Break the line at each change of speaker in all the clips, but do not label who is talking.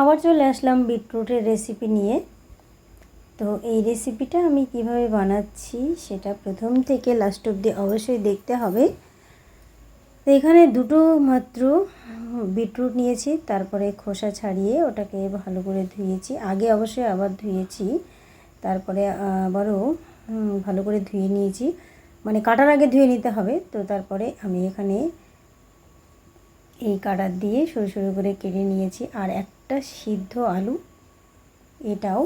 আবার চলে আসলাম বিটরুটের রেসিপি নিয়ে। তো এই রেসিপিটা আমি কীভাবে বানাচ্ছি সেটা প্রথম থেকে লাস্ট অবধি অবশ্যই দেখতে হবে। তো এখানে দুটো মাত্র বিটরুট নিয়েছি, তারপরে খোসা ছাড়িয়ে ওটাকে ভালো করে ধুয়েছি। আগে অবশ্যই আবার ধুয়েছি, তারপরে আবারও ভালো করে ধুয়ে নিয়েছি। মানে কাটার আগে ধুয়ে নিতে হবে, তো তারপরে আমি এখানে এই কাটার দিয়ে সরু সরু করে কেটে নিয়েছি। আর একটা সিদ্ধ আলু। এটাও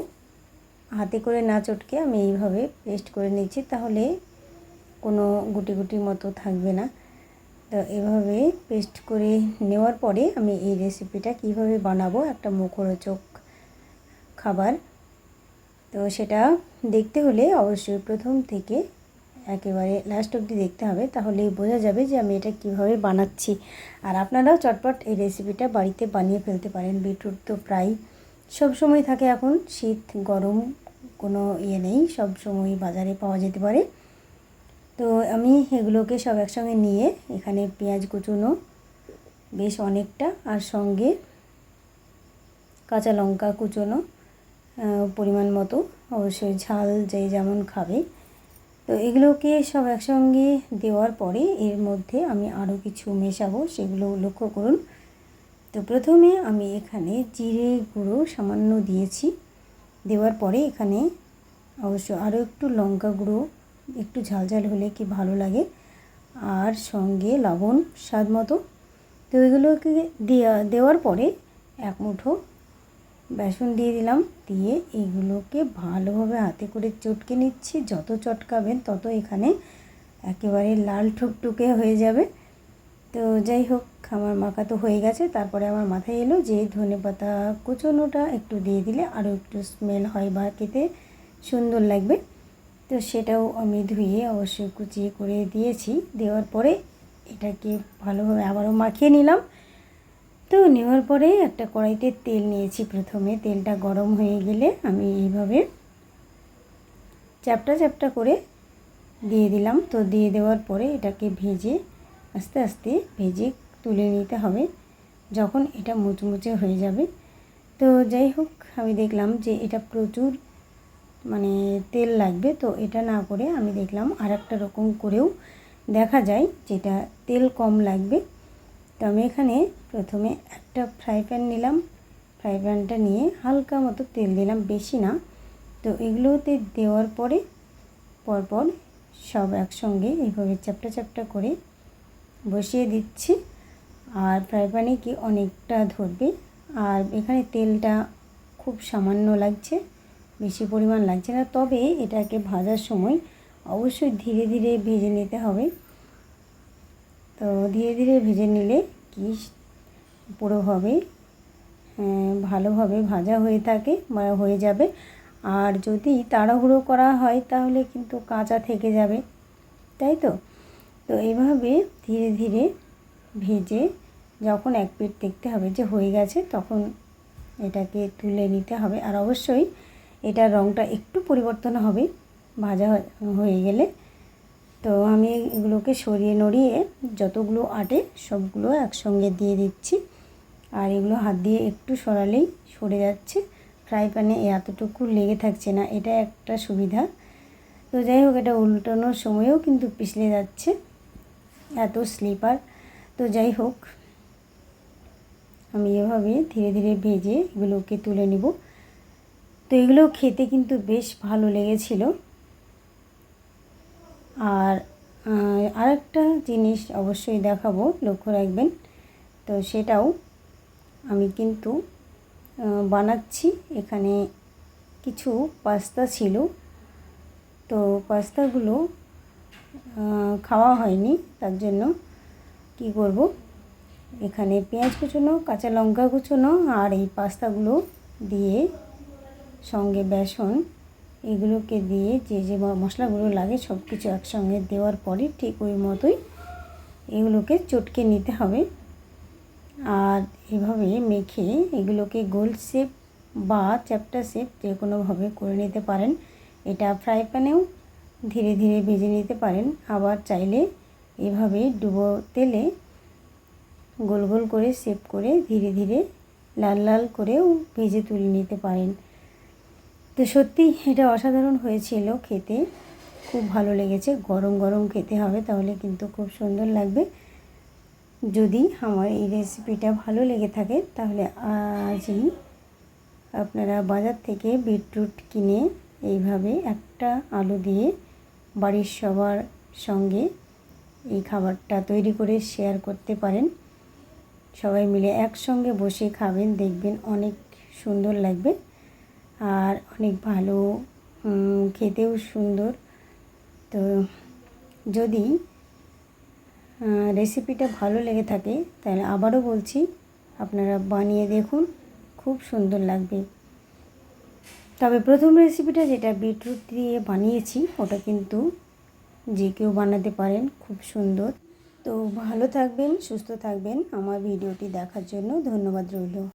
হাতে করে না চটকে আমি এইভাবে পেস্ট করে নিচ্ছি, তাহলে কোনো গুটি গুটির মতো থাকবে না। তো এভাবে পেস্ট করে নেওয়ার পরে আমি এই রেসিপিটা কীভাবে বানাবো একটা মুখরোচক খাবার। তো সেটা দেখতে হলে অবশ্যই প্রথম থেকে একেবারে লাস্ট অবধি দেখতে হবে, তাহলেই বোঝা যাবে যে আমি এটা কীভাবে বানাচ্ছি। আর আপনারাও চটপট এই রেসিপিটা বাড়িতে বানিয়ে ফেলতে পারেন। বিটরুট তো প্রায় সব সময় থাকে এখন, শীত, গরম কোনো ইয়ে নেই, সব সময় বাজারে পাওয়া যেতে পারে। তো আমি এগুলোকে সব একসঙ্গে নিয়ে এখানে পেঁয়াজ কুচুনো বেশ অনেকটা, আর সঙ্গে কাঁচা লঙ্কা কুচোনো পরিমাণ মতো, অবশ্যই ঝাল যে যেমন খাবে। তো এগুলোকে সব একসঙ্গে দেওয়ার পরে এর মধ্যে আমি আরও কিছু মেশাবো, সেগুলো লক্ষ্য করুন। তো প্রথমে আমি এখানে জিরে গুঁড়ো সামান্য দিয়েছি। দেওয়ার পরে এখানে অবশ্য আরও একটু লঙ্কা গুঁড়ো, একটু ঝাল ঝাল হলে কি ভালো লাগে। আর সঙ্গে লবণ স্বাদ মতো। তো এগুলোকে দেওয়া দেওয়ার পরে এক মুঠো বেসন দিয়ে দিলাম, দিয়ে এইগুলোকে ভালোভাবে হাতে করে চটকে নিচ্ছি। যত চটকাবেন তত এখানে একেবারে লাল ঠুকটুকে হয়ে যাবে। তো যাই হোক, আমার মাখা তো হয়ে গেছে। তারপরে আমার মাথায় এলো যে ধনে পাতা কুচোনোটা একটু দিয়ে দিলে আরও একটু স্মেল হয় বা খেতে সুন্দর লাগবে। তো সেটাও আমি ধুয়ে অবশ্যই কুচিয়ে করে দিয়েছি। দেওয়ার পরে এটাকে ভালোভাবে আবারও মাখিয়ে নিলাম। তো নেওয়ার পরে একটা কড়াইতে তেল নিয়েছি প্রথমে। তেলটা গরম হয়ে গেলে আমি এইভাবে চ্যাপটা চ্যাপটা করে দিয়ে দিলাম। তো দিয়ে দেওয়ার পরে এটাকে ভেজে, আস্তে আস্তে ভেজে তুলে নিতে হবে যখন এটা মুচমুচে হয়ে যাবে। তো যাই হোক, আমি দেখলাম যে এটা প্রচুর মানে তেল লাগবে। তো এটা না করে আমি দেখলাম আর একটা রকম করেও দেখা যায় যেটা তেল কম লাগবে। তো আমি এখানে প্রথমে একটা ফ্রাই প্যান নিলাম। ফ্রাই প্যানটা নিয়ে হালকা মতো তেল দিলাম, বেশি না। তো এগুলোতে দেওয়ার পরে পরপর সব একসঙ্গে এইভাবে চ্যাপটা চ্যাপটা করে বসিয়ে দিচ্ছি। আর ফ্রাই প্যানে কি অনেকটা ধরবে। আর এখানে তেলটা খুব সামান্য লাগছে, বেশি পরিমাণ লাগছে না। তবে এটাকে ভাজার সময় অবশ্যই ধীরে ধীরে ভেজে নিতে হবে। তো ধীরে ধীরে ভেজে নিলে কি পুরোভাবে ভালোভাবে ভাজা হয়ে থাকে বা হয়ে যাবে। আর যদি তাড়াহুড়ো করা হয় তাহলে কিন্তু কাঁচা থেকে যাবে, তাই তো? তো এইভাবে ধীরে ধীরে ভেজে যখন এক পিঠ দেখতে হবে যে হয়ে গেছে, তখন এটাকে তুলে নিতে হবে। আর অবশ্যই এটার রঙটা একটু পরিবর্তন হবে, ভাজা হয়ে গেলে। তো আমি এগুলোকে সরিয়ে নড়িয়ে যতগুলো আটে সবগুলো একসঙ্গে দিয়ে দিচ্ছি। আর এগুলো হাত দিয়ে একটু সরালেই সরে যাচ্ছে। ফ্রাই প্যানে এতটুকু লেগে থাকছে না, এটা একটা সুবিধা। তো যাই হোক, এটা উল্টানোর সময়ও কিন্তু পিছলে যাচ্ছে, এত স্লিপার। তো যাই হোক, আমি এভাবে ধীরে ধীরে ভেজে এগুলোকে তুলে নিব। তো এগুলো খেতে কিন্তু বেশ ভালো লেগেছিল। আর আরেকটা জিনিস অবশ্যই দেখাবো, লক্ষ্য রাখবেন। তো সেটাও আমি কিন্তু বানাচ্ছি। এখানে কিছু পাস্তা ছিল। তো পাস্তাগুলো খাওয়া হয়নি, তার জন্য কি করব? এখানে পেঁয়াজ কুচোনো, কাঁচা লঙ্কা কুচোনো আর এই পাস্তাগুলো দিয়ে সঙ্গে বেসন এগুলোকে দিয়ে যে যে মশলাগুলো লাগে সব কিছু একসঙ্গে দেওয়ার পরে ঠিক ওই মতোই এগুলোকে চটকে নিতে হবে। আর এভাবে মেখে এগুলোকে গোল শেপ বা চ্যাপটা শেপ যে কোনোভাবে করে নিতে পারেন, এটা ফ্রাই প্যানেও ধীরে ধীরে ভেজে নিতে পারেন। আবার চাইলে এভাবে ডুবো তেলে গোল গোল করে শেপ করে ধীরে ধীরে লাল লাল করেও ভেজে তুলে নিতে পারেন। তো সত্যি এটা অসাধারণ হয়েছিল খেতে। খুব ভালো লেগেছে। গরম গরম খেতে হবে তাহলে কিন্তু খুব সুন্দর লাগবে। যদি আমার এই রেসিপিটা ভালো লেগে থাকে তাহলে আজই আপনারা বাজার থেকে বিটরুট কিনে এইভাবে একটা আলু দিয়ে বাড়ির সবার সঙ্গে এই খাবারটা তৈরি করে শেয়ার করতে পারেন। সবাই মিলে একসঙ্গে বসে খাবেন, দেখবেন অনেক সুন্দর লাগবে। আর অনেক ভালো খেতেও সুন্দর। তো যদি রেসিপিটা ভালো লেগে থাকে, তাহলে আবারও বলছি, আপনারা বানিয়ে দেখুন, খুব সুন্দর লাগবে। তবে প্রথম রেসিপিটা যেটা বিটরুট দিয়ে বানিয়েছি, ওটা কিন্তু যে কেউ বানাতে পারেন, খুব সুন্দর। তো ভালো থাকবেন, সুস্থ থাকবেন, আমার ভিডিওটি দেখার জন্য ধন্যবাদ রইল।